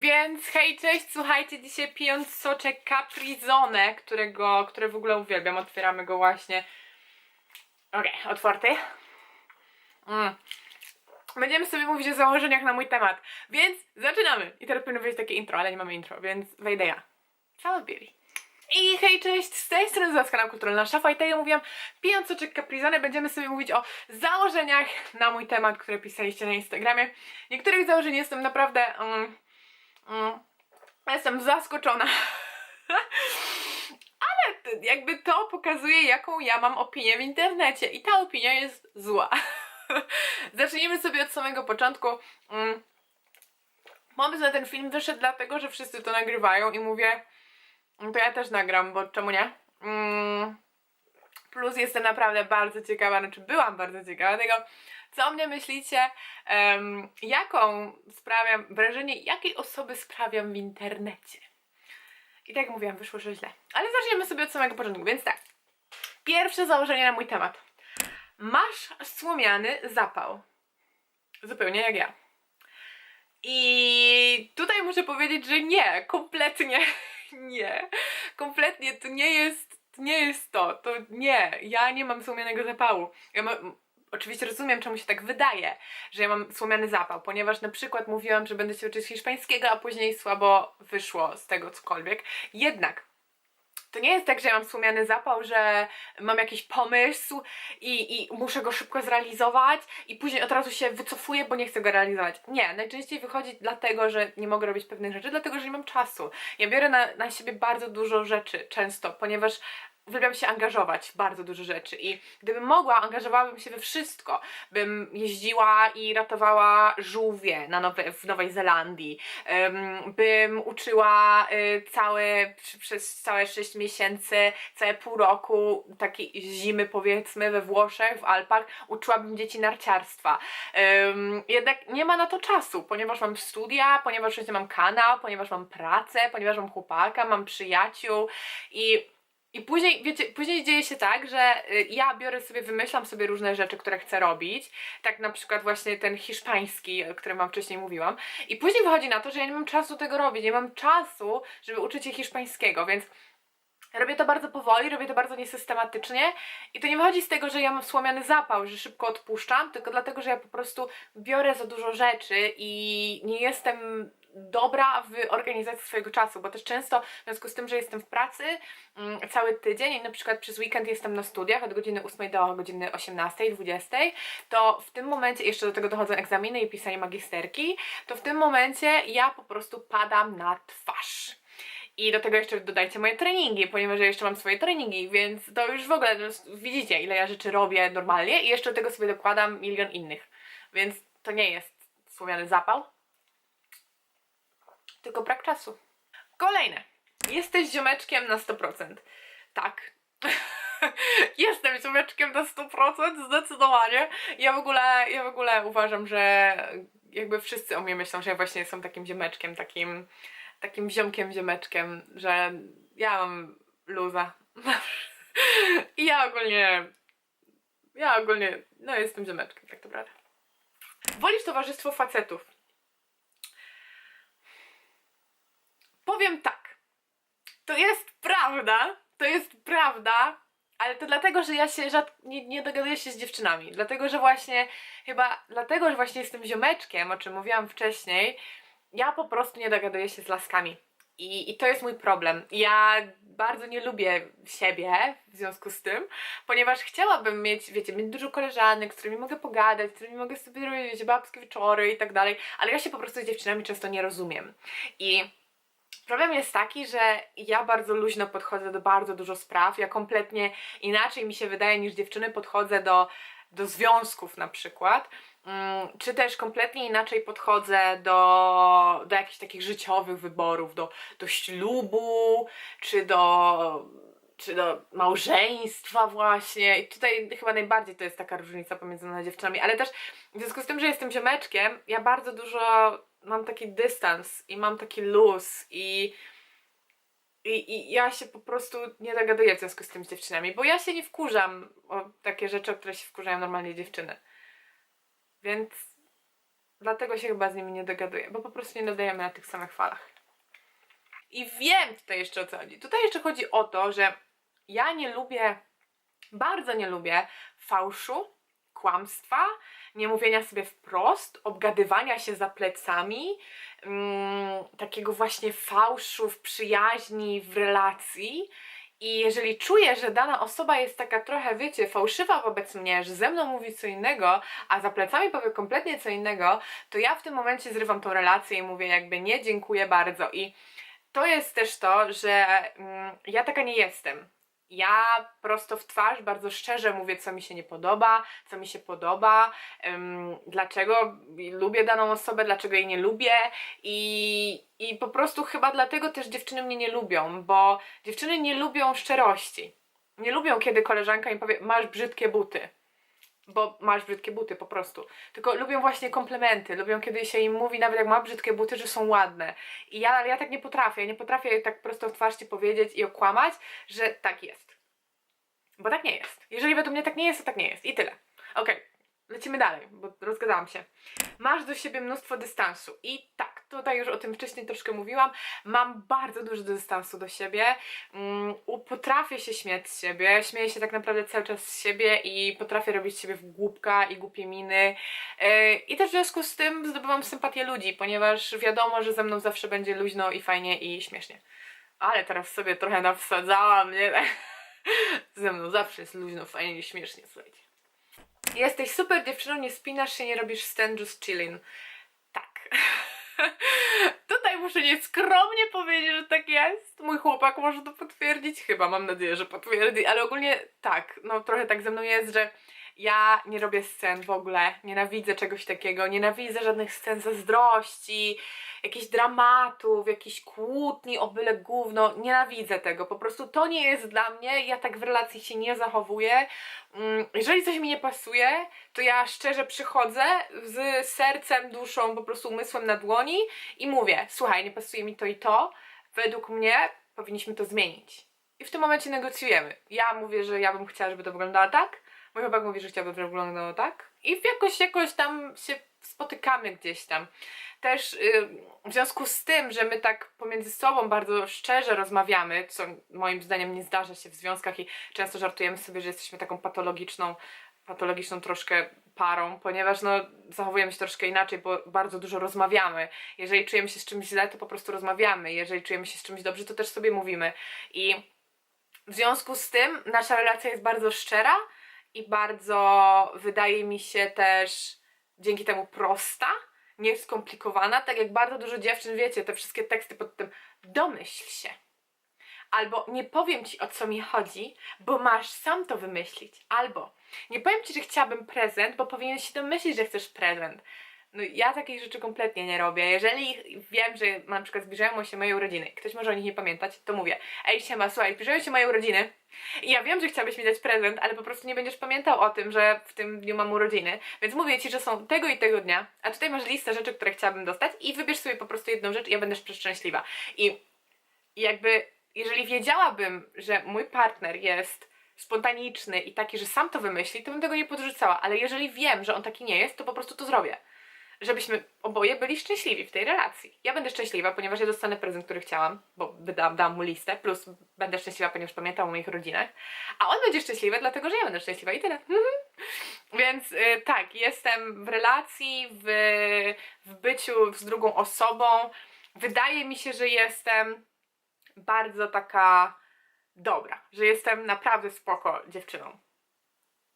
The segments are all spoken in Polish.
Więc hej, cześć, słuchajcie, dzisiaj pijąc soczek Caprizone, którego, które w ogóle uwielbiam, otwieramy go właśnie. Okej, otwarty. Mm. Będziemy sobie mówić o założeniach na mój temat, więc zaczynamy. I teraz powinno wyjść takie intro, ale nie mamy intro, więc wejdę ja. Cała Bibi. I hej, cześć, z tej strony Zaska kanał Kulturalna Szafa i tak jak mówiłam, pijąc soczek Caprizone będziemy sobie mówić o założeniach na mój temat, które pisaliście na Instagramie. Niektórych założeń jestem naprawdę... Um, Mm. Jestem zaskoczona. Ale jakby to pokazuje, jaką ja mam opinię w internecie. I ta opinia jest zła. Zacznijmy sobie od samego początku. Mm. Pomysł na ten film wyszedł dlatego, że wszyscy to nagrywają i mówię, "No to ja też nagram, bo czemu nie? Mm. Plus jestem naprawdę bardzo ciekawa, znaczy byłam bardzo ciekawa tego, co o mnie myślicie, em, jaką sprawiam, wrażenie jakiej osoby sprawiam w internecie. I tak jak mówiłam, wyszło, że źle. Ale zaczniemy sobie od samego początku, więc tak. Pierwsze założenie na mój temat. Masz słomiany zapał. Zupełnie jak ja. I tutaj muszę powiedzieć, że nie, kompletnie nie. Kompletnie to nie jest, nie jest to. To nie, ja nie mam słomianego zapału. Ja mam, oczywiście rozumiem, czemu się tak wydaje, że ja mam słomiany zapał, ponieważ na przykład mówiłam, że będę się uczyć hiszpańskiego, a później słabo wyszło z tego cokolwiek. Jednak to nie jest tak, że ja mam słomiany zapał, że mam jakiś pomysł i, i muszę go szybko zrealizować i później od razu się wycofuję, bo nie chcę go realizować. Nie, najczęściej wychodzi dlatego, że nie mogę robić pewnych rzeczy, dlatego, że nie mam czasu. Ja biorę na, na siebie bardzo dużo rzeczy, często, ponieważ uwielbiam się angażować w bardzo dużo rzeczy i gdybym mogła, angażowałabym się we wszystko. Bym jeździła i ratowała żółwie na nowe, w Nowej Zelandii. Ym, bym uczyła y, całe, przez całe 6 miesięcy, całe pół roku takiej zimy powiedzmy we Włoszech, w Alpach, uczyłabym dzieci narciarstwa. Jednak nie ma na to czasu, ponieważ mam studia, ponieważ mam kanał, ponieważ mam pracę, ponieważ mam chłopaka, mam przyjaciół i i później, wiecie, później dzieje się tak, że y, ja biorę sobie, wymyślam sobie różne rzeczy, które chcę robić. Tak na przykład właśnie ten hiszpański, o którym wam wcześniej mówiłam. I później wychodzi na to, że ja nie mam czasu tego robić. Nie mam czasu, żeby uczyć się hiszpańskiego, więc robię to bardzo powoli, robię to bardzo niesystematycznie. I to nie wychodzi z tego, że ja mam słomiany zapał, że szybko odpuszczam, tylko dlatego, że ja po prostu biorę za dużo rzeczy i nie jestem dobra w organizacji swojego czasu, bo też często w związku z tym, że jestem w pracy mm, cały tydzień i na przykład przez weekend jestem na studiach od godziny 8 do godziny 18, 20, to w tym momencie, jeszcze do tego dochodzą egzaminy i pisanie magisterki, to w tym momencie ja po prostu padam na twarz. I do tego jeszcze dodajcie moje treningi, ponieważ ja jeszcze mam swoje treningi, więc to już w ogóle no, widzicie, ile ja rzeczy robię normalnie i jeszcze do tego sobie dokładam milion innych. Więc to nie jest słomiany zapał, tylko brak czasu. Kolejne. Jesteś ziomeczkiem na 100%. Tak. Jestem ziomeczkiem na 100%, zdecydowanie. Ja w ogóle, ja w ogóle uważam, że jakby wszyscy o mnie myślą, że ja właśnie jestem takim ziomeczkiem, takim, takim ziomkiem, ziomeczkiem, że ja mam luza. I ja ogólnie, ja ogólnie, no jestem ziomeczkiem, tak naprawdę. Wolisz towarzystwo facetów? Powiem tak. To jest prawda, to jest prawda, ale to dlatego, że ja się rzad... nie, nie dogaduję się z dziewczynami. Dlatego, że właśnie, chyba dlatego, że właśnie jestem ziomeczkiem, o czym mówiłam wcześniej, ja po prostu nie dogaduję się z laskami. I, I to jest mój problem. Ja bardzo nie lubię siebie w związku z tym, ponieważ chciałabym mieć, wiecie, mieć dużo koleżanek, z którymi mogę pogadać, z którymi mogę sobie robić babskie wieczory i tak dalej, ale ja się po prostu z dziewczynami często nie rozumiem. I Problem jest taki, że ja bardzo luźno podchodzę do bardzo dużo spraw. Ja kompletnie inaczej mi się wydaje niż dziewczyny podchodzę do, do związków na przykład. Mm, Czy też kompletnie inaczej podchodzę do, do jakichś takich życiowych wyborów, do, do ślubu, czy do, czy do małżeństwa właśnie. I tutaj chyba najbardziej to jest taka różnica pomiędzy mną a dziewczynami, ale też w związku z tym, że jestem ziomeczkiem, ja bardzo dużo mam taki dystans i mam taki luz i, i, i ja się po prostu nie dogaduję w związku z tym z dziewczynami, bo ja się nie wkurzam o takie rzeczy, o które się wkurzają normalnie dziewczyny. Więc Dlatego się chyba z nimi nie dogaduję, bo po prostu nie nadajemy na tych samych falach. I wiem tutaj jeszcze o co chodzi. Tutaj jeszcze chodzi o to, że ja nie lubię, bardzo nie lubię fałszu, kłamstwa, nie mówienia sobie wprost, obgadywania się za plecami, mm, takiego właśnie fałszu w przyjaźni, w relacji. I jeżeli czuję, że dana osoba jest taka trochę, wiecie, fałszywa wobec mnie, że ze mną mówi co innego, a za plecami powie kompletnie co innego, to ja w tym momencie zrywam tą relację i mówię jakby nie, dziękuję bardzo. I to jest też to, że mm, ja taka nie jestem. Ja prosto w twarz, bardzo szczerze mówię, co mi się nie podoba, co mi się podoba, dlaczego lubię daną osobę, dlaczego jej nie lubię i, i po prostu chyba dlatego też dziewczyny mnie nie lubią, bo dziewczyny nie lubią szczerości. Nie lubią, kiedy koleżanka im powie, masz brzydkie buty bo masz brzydkie buty po prostu. Tylko lubią właśnie komplementy, lubią kiedy się im mówi, nawet jak ma brzydkie buty, że są ładne. I ja, ja tak nie potrafię, nie potrafię tak prosto w twarz ci powiedzieć i okłamać, że tak jest. Bo tak nie jest. Jeżeli według mnie tak nie jest, to tak nie jest. I tyle. Okej, lecimy dalej, bo rozgadałam się. Masz do siebie mnóstwo dystansu. I tak, tutaj już o tym wcześniej troszkę mówiłam. Mam bardzo dużo dystansu do siebie. Mm, potrafię się śmiać z siebie. Śmieję się tak naprawdę cały czas z siebie i potrafię robić siebie w głupka i głupie miny. Yy, I też w związku z tym zdobywam sympatię ludzi, ponieważ wiadomo, że ze mną zawsze będzie luźno i fajnie i śmiesznie. Ale teraz sobie trochę nawsadzałam, nie? Ze mną zawsze jest luźno, fajnie i śmiesznie, słuchajcie. Jesteś super dziewczyną, nie spinasz się, nie robisz stand, just chilling. Tak. Tutaj muszę nieskromnie powiedzieć, że tak jest. Mój chłopak może to potwierdzić, chyba mam nadzieję, że potwierdzi, ale ogólnie tak, no trochę tak ze mną jest, że ja nie robię scen w ogóle, nienawidzę czegoś takiego, nienawidzę żadnych scen zazdrości, jakichś dramatów, jakichś kłótni o byle gówno, nienawidzę tego, po prostu to nie jest dla mnie, ja tak w relacji się nie zachowuję, Mm, jeżeli coś mi nie pasuje, to ja szczerze przychodzę z sercem, duszą, po prostu umysłem na dłoni i mówię, słuchaj, nie pasuje mi to i to, według mnie powinniśmy to zmienić. I w tym momencie negocjujemy. Ja mówię, że ja bym chciała, żeby to wyglądało tak, mój chłopak mówi, że chciałby, żeby to wyglądało tak. I jakoś, jakoś tam się spotykamy gdzieś tam. Też y, w związku z tym, że my tak pomiędzy sobą bardzo szczerze rozmawiamy, co moim zdaniem nie zdarza się w związkach i często żartujemy sobie, że jesteśmy taką patologiczną, patologiczną troszkę parą, ponieważ no, zachowujemy się troszkę inaczej, bo bardzo dużo rozmawiamy. Jeżeli czujemy się z czymś źle, to po prostu rozmawiamy. Jeżeli czujemy się z czymś dobrze, to też sobie mówimy. I w związku z tym nasza relacja jest bardzo szczera i bardzo, wydaje mi się też dzięki temu prosta, nieskomplikowana, tak jak bardzo dużo dziewczyn, wiecie, te wszystkie teksty pod tym domyśl się. Albo nie powiem ci o co mi chodzi, bo masz sam to wymyślić. Albo nie powiem ci, że chciałabym prezent, bo powinien się domyślić, że chcesz prezent. No ja takich rzeczy kompletnie nie robię. Jeżeli wiem, że na przykład zbliżają się moje urodziny, ktoś może o nich nie pamiętać, to mówię, ej siema, słuchaj, zbliżają się moje urodziny i ja wiem, że chciałbyś mi dać prezent, ale po prostu nie będziesz pamiętał o tym, że w tym dniu mam urodziny, więc mówię ci, że są tego i tego dnia, a tutaj masz listę rzeczy, które chciałabym dostać i wybierz sobie po prostu jedną rzecz i ja będę szczęśliwa. I i jakby, jeżeli wiedziałabym, że mój partner jest spontaniczny i taki, że sam to wymyśli, to bym tego nie podrzucała, ale jeżeli wiem, że on taki nie jest, to po prostu to zrobię. Żebyśmy oboje byli szczęśliwi w tej relacji. Ja będę szczęśliwa, ponieważ ja dostanę prezent, który chciałam, bo wydałam, dałam mu listę, plus będę szczęśliwa, ponieważ pamiętam o moich rodzinach, a on będzie szczęśliwy, dlatego że ja będę szczęśliwa i tyle. Więc y, tak, jestem w relacji, w, w byciu z drugą osobą. Wydaje mi się, że jestem bardzo taka dobra, że jestem naprawdę spoko dziewczyną.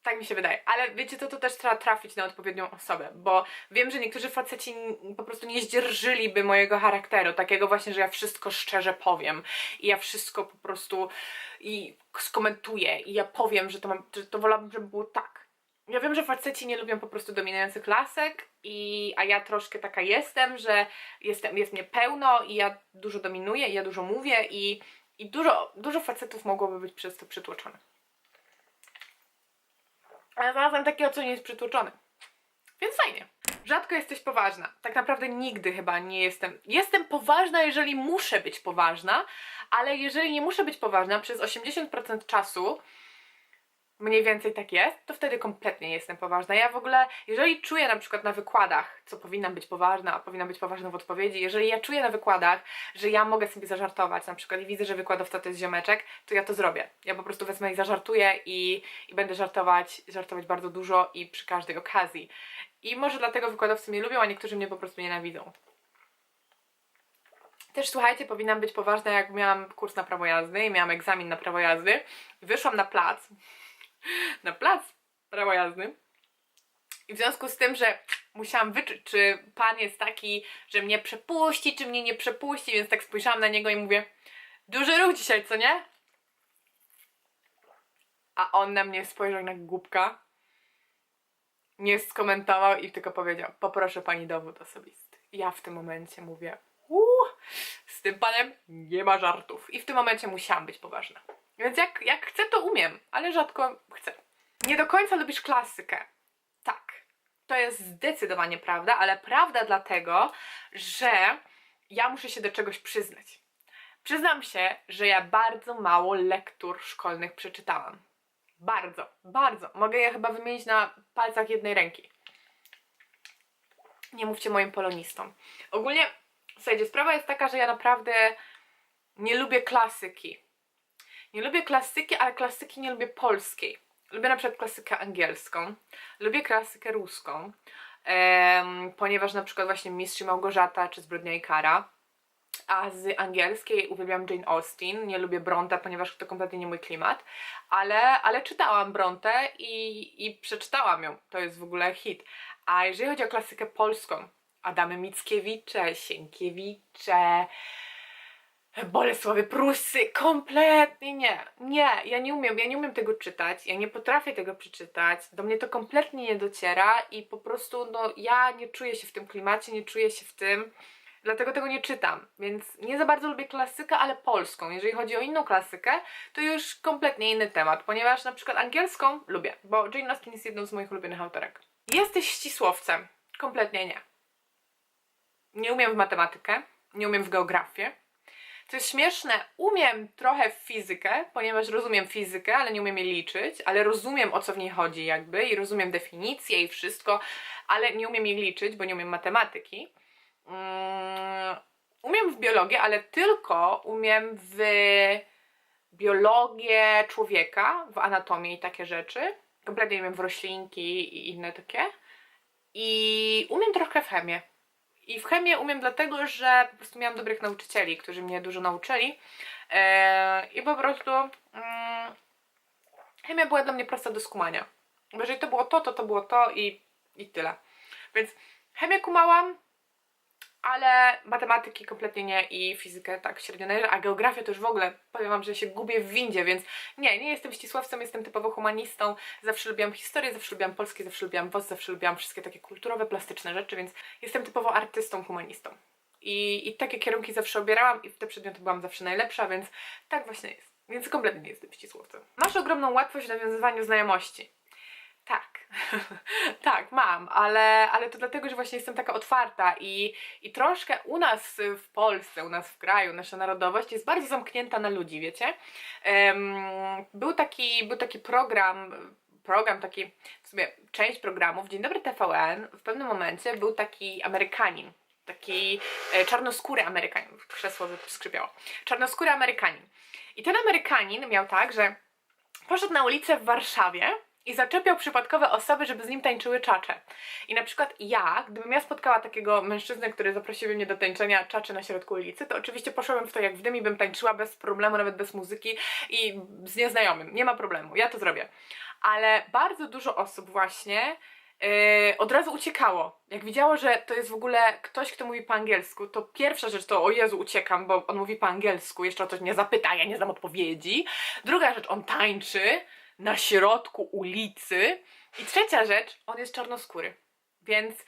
Tak mi się wydaje, ale wiecie, to, to też trzeba trafić na odpowiednią osobę, bo wiem, że niektórzy faceci po prostu nie zdzierżyliby mojego charakteru, takiego właśnie, że ja wszystko szczerze powiem i ja wszystko po prostu i skomentuję i ja powiem, że to, mam, że to wolałabym, żeby było tak. Ja wiem, że faceci nie lubią po prostu dominujących lasek, i, a ja troszkę taka jestem, że jestem, jest mnie pełno i ja dużo dominuję i ja dużo mówię i, i dużo, dużo facetów mogłoby być przez to przytłoczone. Ale znalazłem takiego, co nie jest przytłoczony. Więc fajnie. Rzadko jesteś poważna. Tak naprawdę nigdy chyba nie jestem. Jestem poważna, jeżeli muszę być poważna, ale jeżeli nie muszę być poważna przez 80% czasu, mniej więcej tak jest, to wtedy kompletnie nie jestem poważna. Ja w ogóle, jeżeli czuję na przykład na wykładach, co powinnam być poważna, a powinnam być poważna w odpowiedzi, jeżeli ja czuję na wykładach, że ja mogę sobie zażartować, na przykład i widzę, że wykładowca to jest ziomeczek, to ja to zrobię. Ja po prostu wezmę i zażartuję i, i będę żartować, żartować bardzo dużo i przy każdej okazji. I może dlatego wykładowcy mnie lubią, a niektórzy mnie po prostu nienawidzą. Też słuchajcie, powinnam być poważna, jak miałam kurs na prawo jazdy i miałam egzamin na prawo jazdy. Wyszłam na plac, na plac prawo jazdy. I w związku z tym, że musiałam wyczuć, czy pan jest taki, że mnie przepuści, czy mnie nie przepuści, więc tak spojrzałam na niego i mówię, duży ruch dzisiaj, co nie? A on na mnie spojrzał jak głupka, nie skomentował i tylko powiedział, poproszę pani dowód osobisty. Ja w tym momencie mówię, uuu, z tym panem nie ma żartów. I w tym momencie musiałam być poważna. Więc jak, jak chcę, to umiem, ale rzadko chcę. Nie do końca lubisz klasykę. Tak. To jest zdecydowanie prawda, ale prawda dlatego, że ja muszę się do czegoś przyznać. Przyznam się, że ja bardzo mało lektur szkolnych przeczytałam. Bardzo, bardzo. Mogę je chyba wymienić na palcach jednej ręki. Nie mówcie moim polonistom. Ogólnie, słuchajcie, sprawa jest taka, że ja naprawdę nie lubię klasyki. Nie lubię klasyki, ale klasyki nie lubię polskiej. Lubię na przykład klasykę angielską, lubię klasykę ruską, em, ponieważ na przykład właśnie Mistrz Małgorzata czy Zbrodnia i Kara. A z angielskiej uwielbiam Jane Austen, nie lubię Bronte, ponieważ to kompletnie nie mój klimat, ale, ale czytałam Bronte i, i przeczytałam ją, to jest w ogóle hit. A jeżeli chodzi o klasykę polską, Adamy Mickiewicze, Sienkiewicze, Bolesławy Prusy, kompletnie nie. Nie, ja nie umiem, ja nie umiem tego czytać, ja nie potrafię tego przeczytać, do mnie to kompletnie nie dociera i po prostu, no, ja nie czuję się w tym klimacie, nie czuję się w tym, dlatego tego nie czytam, więc nie za bardzo lubię klasykę, ale polską. Jeżeli chodzi o inną klasykę, to już kompletnie inny temat, ponieważ na przykład angielską lubię, bo Jane Austen jest jedną z moich ulubionych autorek. Jesteś ścisłowcem? Kompletnie nie. Nie umiem w matematykę, nie umiem w geografię, co jest śmieszne, umiem trochę fizykę, ponieważ rozumiem fizykę, ale nie umiem jej liczyć, ale rozumiem o co w niej chodzi jakby i rozumiem definicję i wszystko, ale nie umiem jej liczyć, bo nie umiem matematyki. Mm, umiem w biologię, ale tylko umiem w biologię człowieka, w anatomię i takie rzeczy. Kompletnie nie umiem w roślinki i inne takie. I umiem trochę w chemię. I w chemię umiem dlatego, że po prostu miałam dobrych nauczycieli, którzy mnie dużo nauczyli. Eee, I po prostu mm, chemia była dla mnie prosta do skumania. Bo jeżeli to było to, to to było to i, i tyle. Więc chemię kumałam, ale matematyki kompletnie nie i fizykę tak średnio należy, a geografię to już w ogóle powiem wam, że się gubię w windzie, więc nie, nie jestem ścisłowcem, jestem typowo humanistą, zawsze lubiłam historię, zawsze lubiłam polskie, zawsze lubiłam WOS, zawsze lubiłam wszystkie takie kulturowe, plastyczne rzeczy, więc jestem typowo artystą, humanistą. I, I takie kierunki zawsze obierałam i w te przedmioty byłam zawsze najlepsza, więc tak właśnie jest. Więc kompletnie nie jestem ścisłowcem. Masz ogromną łatwość w nawiązywaniu znajomości. Tak, tak, mam, ale, ale to dlatego, że właśnie jestem taka otwarta i, i troszkę u nas w Polsce, u nas w kraju, nasza narodowość jest bardzo zamknięta na ludzi, wiecie? Em, był, taki, był taki program, program, taki w sumie część programów, Dzień Dobry TVN, w pewnym momencie był taki Amerykanin, taki e, czarnoskóry Amerykanin, krzesło skrzypiało, czarnoskóry Amerykanin. I ten Amerykanin miał tak, że poszedł na ulicę w Warszawie i zaczepiał przypadkowe osoby, żeby z nim tańczyły czacze. I na przykład ja, gdybym ja spotkała takiego mężczyznę, który zaprosiłby mnie do tańczenia czaczy na środku ulicy, to oczywiście poszłabym w to jak w dym i bym tańczyła bez problemu, nawet bez muzyki i z nieznajomym. Nie ma problemu, ja to zrobię. Ale bardzo dużo osób właśnie yy, od razu uciekało. Jak widziało, że to jest w ogóle ktoś, kto mówi po angielsku, to pierwsza rzecz to o Jezu, uciekam, bo on mówi po angielsku, jeszcze o coś mnie zapyta, ja nie znam odpowiedzi. Druga rzecz, on tańczy na środku ulicy. I trzecia rzecz, on jest czarnoskóry. Więc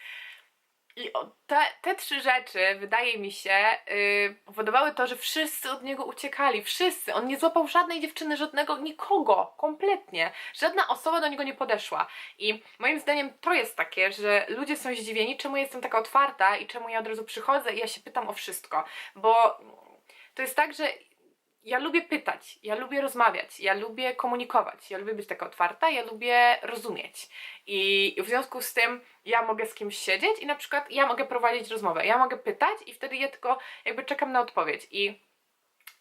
i te, te trzy rzeczy, wydaje mi się, yy, powodowały to, że wszyscy od niego uciekali. Wszyscy. On nie złapał żadnej dziewczyny, żadnego, nikogo, kompletnie. Żadna osoba do niego nie podeszła. I moim zdaniem to jest takie, że ludzie są zdziwieni, czemu jestem taka otwarta i czemu ja od razu przychodzę i ja się pytam o wszystko. Bo to jest tak, że ja lubię pytać, ja lubię rozmawiać, ja lubię komunikować, ja lubię być taka otwarta, ja lubię rozumieć. I w związku z tym ja mogę z kimś siedzieć i na przykład ja mogę prowadzić rozmowę, ja mogę pytać i wtedy ja tylko jakby czekam na odpowiedź. I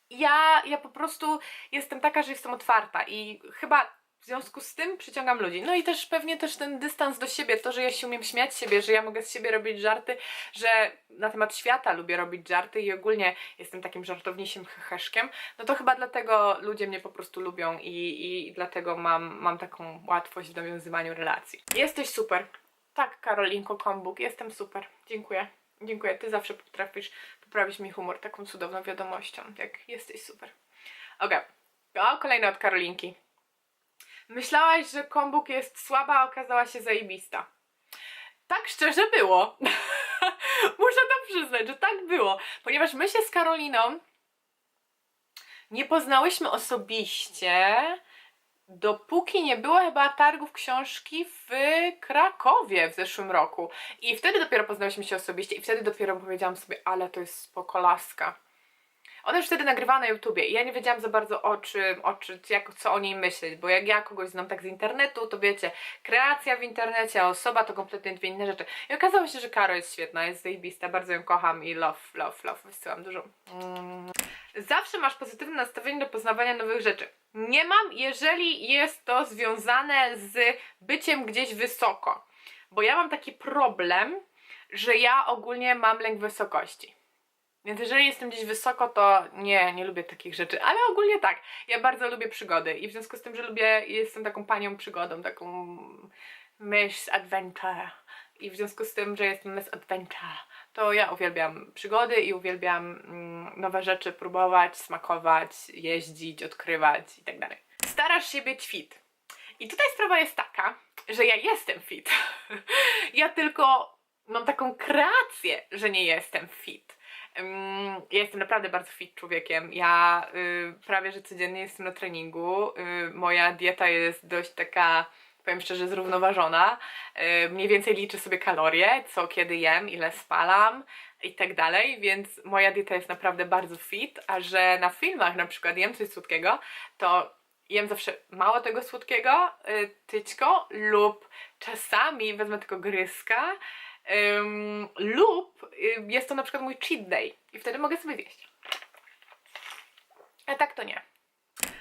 ja, ja po prostu jestem taka, że jestem otwarta i chyba w związku z tym przyciągam ludzi. No i też pewnie też ten dystans do siebie, to, że ja się umiem śmiać z siebie, że ja mogę z siebie robić żarty, że na temat świata lubię robić żarty i ogólnie jestem takim żartownisiem heheszkiem, no to chyba dlatego ludzie mnie po prostu lubią i, i dlatego mam, mam taką łatwość w nawiązywaniu relacji. Jesteś super. Tak, Karolinko Kombuk, jestem super. Dziękuję. Dziękuję. Ty zawsze potrafisz poprawić mi humor taką cudowną wiadomością, jak jesteś super. Okej. O, kolejna od Karolinki. Myślałaś, że kombuk jest słaba, a okazała się zajebista. Tak szczerze było. Muszę to przyznać, że tak było. Ponieważ my się z Karoliną nie poznałyśmy osobiście, dopóki nie było chyba targów książki w Krakowie w zeszłym roku. I wtedy dopiero poznałyśmy się osobiście i wtedy dopiero powiedziałam sobie, ale to jest spokolaska. Ona już wtedy nagrywała na YouTubie i ja nie wiedziałam za bardzo o czym, o czym, jak, co o niej myśleć, bo jak ja kogoś znam tak z internetu, to wiecie, kreacja w internecie, a osoba to kompletnie dwie inne rzeczy. I okazało się, że Karo jest świetna, jest zajebista, bardzo ją kocham i love, love, love, wysyłam dużo. Mm. Zawsze masz pozytywne nastawienie do poznawania nowych rzeczy. Nie mam, jeżeli jest to związane z byciem gdzieś wysoko, bo ja mam taki problem, że ja ogólnie mam lęk wysokości. Więc jeżeli jestem gdzieś wysoko, to nie, nie lubię takich rzeczy. Ale ogólnie tak, ja bardzo lubię przygody i w związku z tym, że lubię, jestem taką panią przygodą, taką Miss Adventure. I w związku z tym, że jestem Miss Adventure, to ja uwielbiam przygody i uwielbiam mm, nowe rzeczy próbować, smakować, jeździć, odkrywać i tak dalej. Starasz się być fit. I tutaj sprawa jest taka, że ja jestem fit. ja tylko mam taką kreację, że nie jestem fit. Ja jestem naprawdę bardzo fit człowiekiem. Ja y, prawie że codziennie jestem na treningu. Y, moja dieta jest dość taka, powiem szczerze, zrównoważona. Y, mniej więcej liczę sobie kalorie, co kiedy jem, ile spalam i tak dalej, więc moja dieta jest naprawdę bardzo fit, a że na filmach na przykład jem coś słodkiego, to jem zawsze mało tego słodkiego, tyćko lub czasami wezmę tylko gryzka Ym, lub y, jest to na przykład mój cheat day i wtedy mogę sobie zjeść. A tak to nie.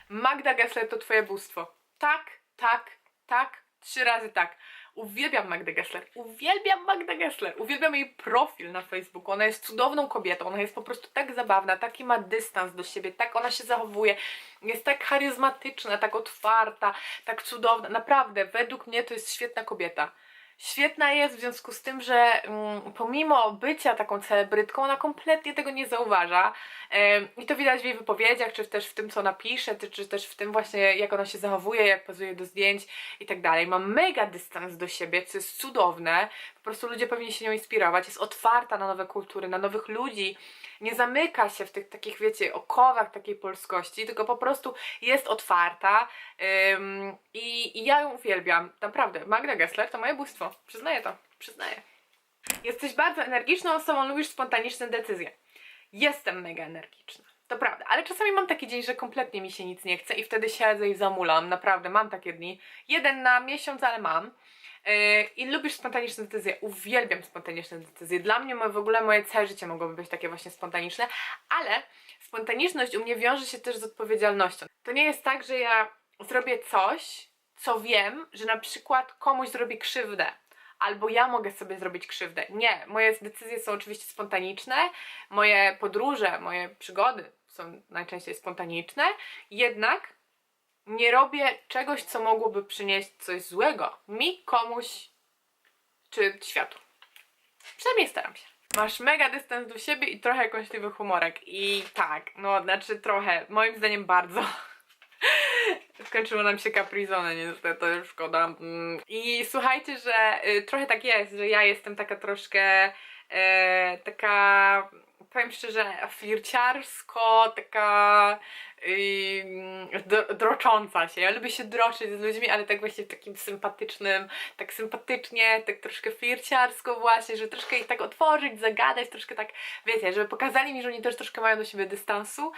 Magda Gessler to twoje bóstwo. Tak, tak, tak, trzy razy tak. Uwielbiam Magdę Gessler. Uwielbiam Magdę Gessler. Uwielbiam jej profil na Facebooku. Ona jest cudowną kobietą. Ona jest po prostu tak zabawna, taki ma dystans do siebie, tak ona się zachowuje. Jest tak charyzmatyczna, tak otwarta, tak cudowna. Naprawdę, według mnie to jest świetna kobieta świetna jest w związku z tym, że mm, pomimo bycia taką celebrytką, ona kompletnie tego nie zauważa. I to widać w jej wypowiedziach, czy też w tym, co ona pisze, czy też w tym właśnie, jak ona się zachowuje, jak pozuje do zdjęć i tak dalej. Ma mega dystans do siebie, co jest cudowne. Po prostu ludzie powinni się nią inspirować. Jest otwarta na nowe kultury, na nowych ludzi. Nie zamyka się w tych takich, wiecie, okowach takiej polskości, tylko po prostu jest otwarta. i, I ja ją uwielbiam. Naprawdę. Magda Gessler to moje bóstwo. Przyznaję to. Przyznaję. Jesteś bardzo energiczną osobą, lubisz spontaniczne decyzje. Jestem mega energiczna. To prawda, ale czasami mam taki dzień, że kompletnie mi się nic nie chce i wtedy siedzę i zamulam. Naprawdę, mam takie dni. Jeden na miesiąc, ale mam. Yy, I lubisz spontaniczne decyzje. Uwielbiam spontaniczne decyzje. Dla mnie w ogóle moje całe życie mogłoby być takie właśnie spontaniczne, ale spontaniczność u mnie wiąże się też z odpowiedzialnością. To nie jest tak, że ja zrobię coś, co wiem, że na przykład komuś zrobi krzywdę albo ja mogę sobie zrobić krzywdę. Nie, moje decyzje są oczywiście spontaniczne, moje podróże, moje przygody są najczęściej spontaniczne, jednak nie robię czegoś, co mogłoby przynieść coś złego mi, komuś czy światu. Przynajmniej staram się. Masz mega dystans do siebie i trochę kąśliwy humorek. I tak, no znaczy trochę, moim zdaniem bardzo. Skończyło nam się Caprizone, niestety, szkoda. Mm, I słuchajcie, że y, trochę tak jest, że ja jestem taka troszkę y, taka powiem szczerze, flirciarsko, taka yy, dro- drocząca się. Ja lubię się droczyć z ludźmi, ale tak właśnie w takim sympatycznym, tak sympatycznie, tak troszkę flirciarsko właśnie, że troszkę ich tak otworzyć, zagadać, troszkę tak, wiecie, żeby pokazali mi, że oni też troszkę mają do siebie dystansu.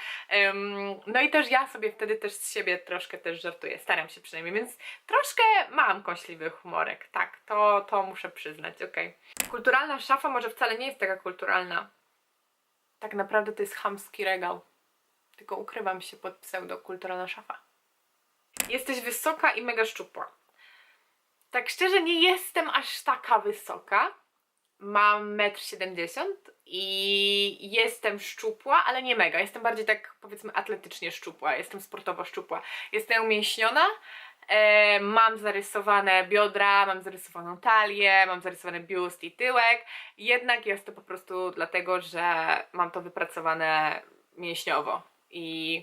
No i też ja sobie wtedy też z siebie troszkę też żartuję, staram się przynajmniej, więc troszkę mam kąśliwy humorek, tak, to, to muszę przyznać, okej. Kulturalna szafa może wcale nie jest taka kulturalna. Tak naprawdę to jest chamski regał. Tylko ukrywam się pod pseudo kulturalna szafa. Jesteś wysoka i mega szczupła. Tak szczerze nie jestem aż taka wysoka. Mam 1,70 m i jestem szczupła, ale nie mega. Jestem bardziej tak powiedzmy atletycznie szczupła. Jestem sportowo szczupła. Jestem umięśniona. E, mam zarysowane biodra, mam zarysowaną talię, mam zarysowany biust i tyłek. Jednak jest to po prostu dlatego, że mam to wypracowane mięśniowo. I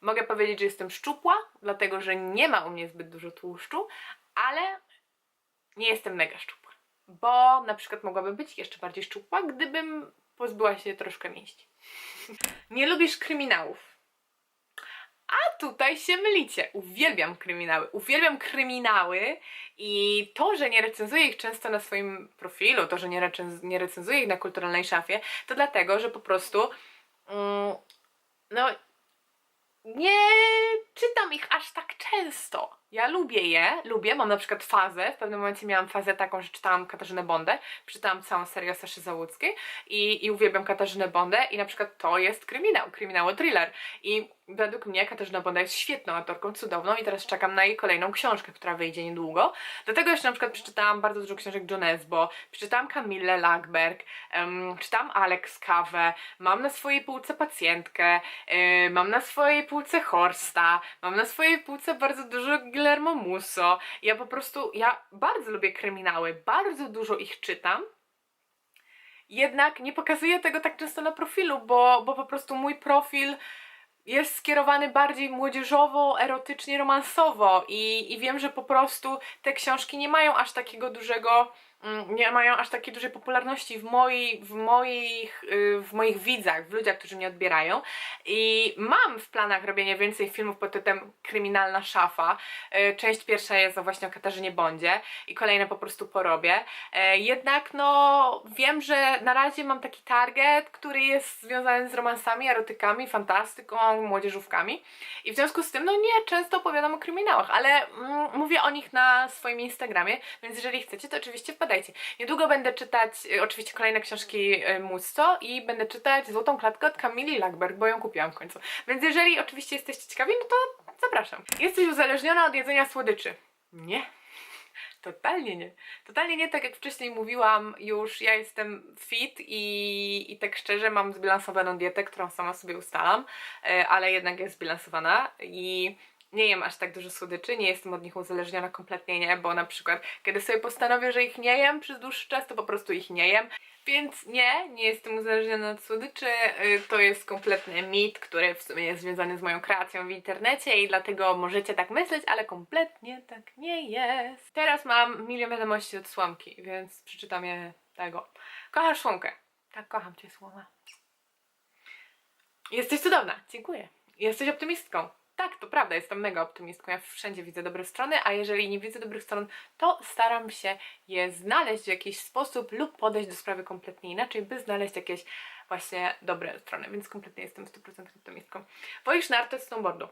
mogę powiedzieć, że jestem szczupła, dlatego że nie ma u mnie zbyt dużo tłuszczu, ale nie jestem mega szczupła. Bo na przykład mogłabym być jeszcze bardziej szczupła, gdybym pozbyła się troszkę mięśni. nie lubisz kryminałów. A tutaj się mylicie. Uwielbiam kryminały. Uwielbiam kryminały i to, że nie recenzuję ich często na swoim profilu, to, że nie, recen- nie recenzuję ich na kulturalnej szafie, to dlatego, że po prostu mm, no nie czytam ich aż tak często. Ja lubię je, lubię, mam na przykład fazę, w pewnym momencie miałam fazę taką, że czytałam Katarzynę Bondę, czytałam całą serię Saszy Załuckiej i, i uwielbiam Katarzynę Bondę i na przykład to jest kryminał, kryminało thriller i według mnie Katarzyna Bonda jest świetną autorką, cudowną i teraz czekam na jej kolejną książkę, która wyjdzie niedługo. Do tego jeszcze na przykład przeczytałam bardzo dużo książek John Esbo, przeczytałam Camille Lackberg, um, czytałam Alex Kawę, mam na swojej półce pacjentkę, yy, mam na swojej półce Horsta, mam na swojej półce bardzo dużo Guillermo Musso. Ja po prostu, ja bardzo lubię kryminały, bardzo dużo ich czytam. Jednak nie pokazuję tego tak często na profilu, bo, bo po prostu mój profil jest skierowany bardziej młodzieżowo, erotycznie, romansowo i, i wiem, że po prostu te książki nie mają aż takiego dużego, nie mają aż takiej dużej popularności w, moi, w, moich, y, w moich widzach, w ludziach, którzy mnie odbierają i mam w planach robienie więcej filmów pod tytułem Kryminalna Szafa. Y, Część pierwsza jest właśnie o Katarzynie Bondzie i kolejne po prostu porobię. E, Jednak no wiem, że na razie mam taki target, który jest związany z romansami, erotykami, fantastyką, młodzieżówkami i w związku z tym no nie często opowiadam o kryminałach, ale mm, mówię o nich na swoim Instagramie, więc jeżeli chcecie, to oczywiście wpadajcie. Niedługo będę czytać y, oczywiście kolejne książki y, Musto i będę czytać Złotą Klatkę od Camili Lackberg, bo ją kupiłam w końcu. Więc jeżeli oczywiście jesteście ciekawi, no to zapraszam. Jesteś uzależniona od jedzenia słodyczy. Nie. Totalnie nie. Totalnie nie, tak jak wcześniej mówiłam, już ja jestem fit i, i tak szczerze mam zbilansowaną dietę, którą sama sobie ustalam, e, ale jednak jest zbilansowana i nie jem aż tak dużo słodyczy, nie jestem od nich uzależniona kompletnie nie, bo na przykład kiedy sobie postanowię, że ich nie jem przez dłuższy czas, to po prostu ich nie jem. Więc nie, nie jestem uzależniona od słodyczy. y, To jest kompletny mit, który w sumie jest związany z moją kreacją w internecie i dlatego możecie tak myśleć, ale kompletnie tak nie jest. Teraz mam milion wiadomości od Słomki, więc przeczytam je tego. Kochasz Słomkę? Tak, kocham Cię, Słoma. Jesteś cudowna, dziękuję. Jesteś optymistką. Tak, to prawda, jestem mega optymistką. Ja wszędzie widzę dobre strony, a jeżeli nie widzę dobrych stron, to staram się je znaleźć w jakiś sposób lub podejść do sprawy kompletnie inaczej, by znaleźć jakieś właśnie dobre strony, więc kompletnie jestem 100% optymistką. Wolisz narty od snowboardu?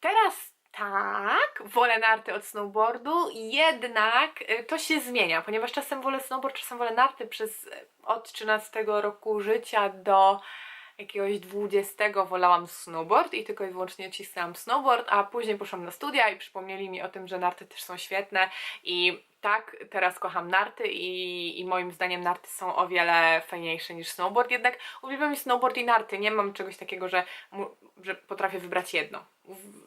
Teraz tak, wolę narty od snowboardu, jednak y, to się zmienia, ponieważ czasem wolę snowboard, czasem wolę narty przez y, od 13 roku życia do jakiegoś 20 wolałam snowboard i tylko i wyłącznie cisnęłam snowboard, a później poszłam na studia i przypomnieli mi o tym, że narty też są świetne. I tak, teraz kocham narty i, i moim zdaniem narty są o wiele fajniejsze niż snowboard, jednak uwielbiam i snowboard i narty, nie mam czegoś takiego, że, że potrafię wybrać jedno.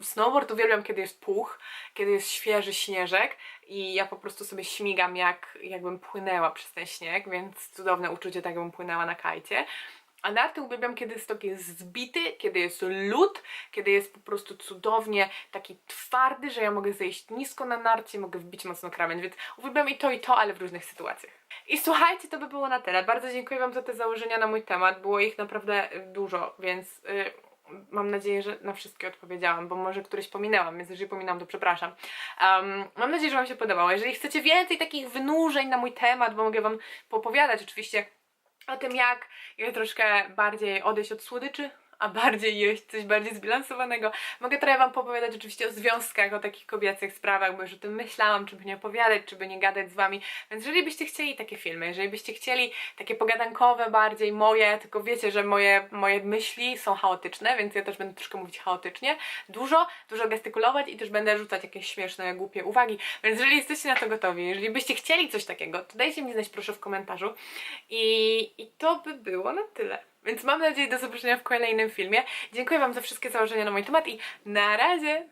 Snowboard uwielbiam, kiedy jest puch, kiedy jest świeży śnieżek i ja po prostu sobie śmigam jak, jakbym płynęła przez ten śnieg, więc cudowne uczucie, tak jakbym płynęła na kajcie A narty uwielbiam, kiedy stok jest zbity, kiedy jest lód, kiedy jest po prostu cudownie taki twardy, że ja mogę zejść nisko na narcie, mogę wbić mocno krawędź, więc uwielbiam i to i to, ale w różnych sytuacjach. I słuchajcie, to by było na tyle. Bardzo dziękuję Wam za te założenia na mój temat. Było ich naprawdę y, dużo, więc y, mam nadzieję, że na wszystkie odpowiedziałam, bo może któreś pominęłam, więc jeżeli pominęłam, to przepraszam. Um, mam nadzieję, że Wam się podobało. Jeżeli chcecie więcej takich wynurzeń na mój temat, bo mogę Wam popowiadać oczywiście o tym, jak ja troszkę bardziej odejść od słodyczy, a bardziej jeść coś bardziej zbilansowanego. Mogę trochę Wam popowiadać oczywiście o związkach, o takich kobiecych sprawach, bo już o tym myślałam, czy by nie opowiadać, czy by nie gadać z Wami. Więc jeżeli byście chcieli takie filmy, jeżeli byście chcieli takie pogadankowe bardziej moje, tylko wiecie, że moje, moje myśli są chaotyczne, więc ja też będę troszkę mówić chaotycznie, dużo, dużo gestykulować i też będę rzucać jakieś śmieszne, głupie uwagi. Więc jeżeli jesteście na to gotowi, jeżeli byście chcieli coś takiego, to dajcie mi znać proszę w komentarzu. I, i to by było na tyle. Więc mam nadzieję do zobaczenia w kolejnym filmie. Dziękuję Wam za wszystkie założenia na mój temat i na razie!